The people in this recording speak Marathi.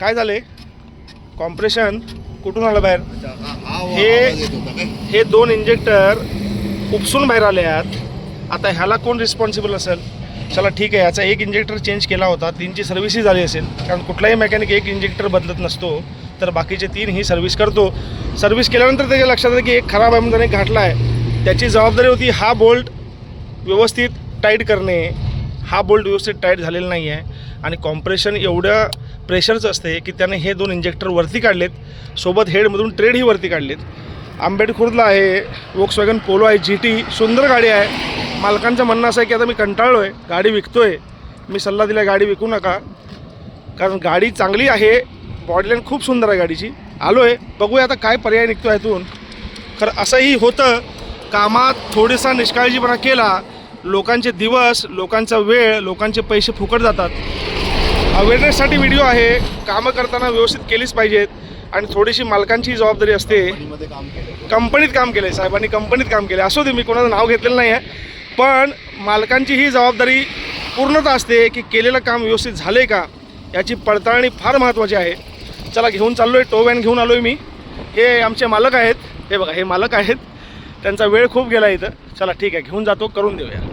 काय झाले? कॉम्प्रेशन कुठून आलं बाहेर? हे- हे दोन इंजेक्टर उपसून बाहेर आले आहेत. आता ह्याला कोण रिस्पॉन्सिबल असेल? चला ठीक आहे याचा एक इंजेक्टर चेंज केला होता. तीनची सर्व्हिसही झाली असेल. कारण कुठलाही मेकॅनिक एक इंजेक्टर बदलत नसतो. तर बाकीचे तीन ही सर्व्हिस करतो. सर्व्हिस केल्यानंतर त्याच्या लक्षात आलं की एक खराब आहे म्हणून त्याने घातला आहे त्याची जबाबदारी होती हा बोल्ट व्यवस्थित टाईट करणे. हा बोल्ट व्यवस्थित टाईट झालेला नाही आहे. आणि कॉम्प्रेशन एवढ्या प्रेशरचं असते की त्याने हे दोन इंजेक्टर वरती काढलेत. सोबत हेडमधून ट्रेडही वरती काढलेत. आंबेडखुर्दला आहे वोक्सवॅगन पोलो आहे जी टी सुंदर गाडी आहे. मालकांचं म्हणणं असं आहे की आता मी कंटाळलो आहे गाडी विकतो आहे मी सल्ला दिला गाडी विकू नका. कारण गाडी चांगली आहे बॉडीलाईन खूप सुंदर आहे गाडीची. आलो आहे बघूया आता काय पर्याय निघतो यातून खरं असंही होतं कामात थोडासा निष्काळजीपणा केला लोकांचे दिवस लोकांचा वेळ लोकांचे पैसे फुकट जातात. अवेअरनेससाठी व्हिडिओ आहे. कामं करताना व्यवस्थित केलीच पाहिजेत. आणि थोडीशी मालकांची जबाबदारी असते. कंपनीत काम केलं आहे साहेबांनी कंपनीत काम केलं असू दे मी कोणाचं नाव घेतलेलं नाही आहे पण मालकांची ही जबाबदारी पूर्णतः असते की केलेलं काम व्यवस्थित झालं आहे का? याची पडताळणी फार महत्त्वाची आहे. चला घेऊन चाललो आहे टो व्हॅन घेऊन आलो आहे मी. हे आमचे मालक आहेत. हे बघा हे मालक आहेत. त्यांचा वेळ खूप गेला इथं. चला ठीक आहे. घेऊन जातो. करून देऊया.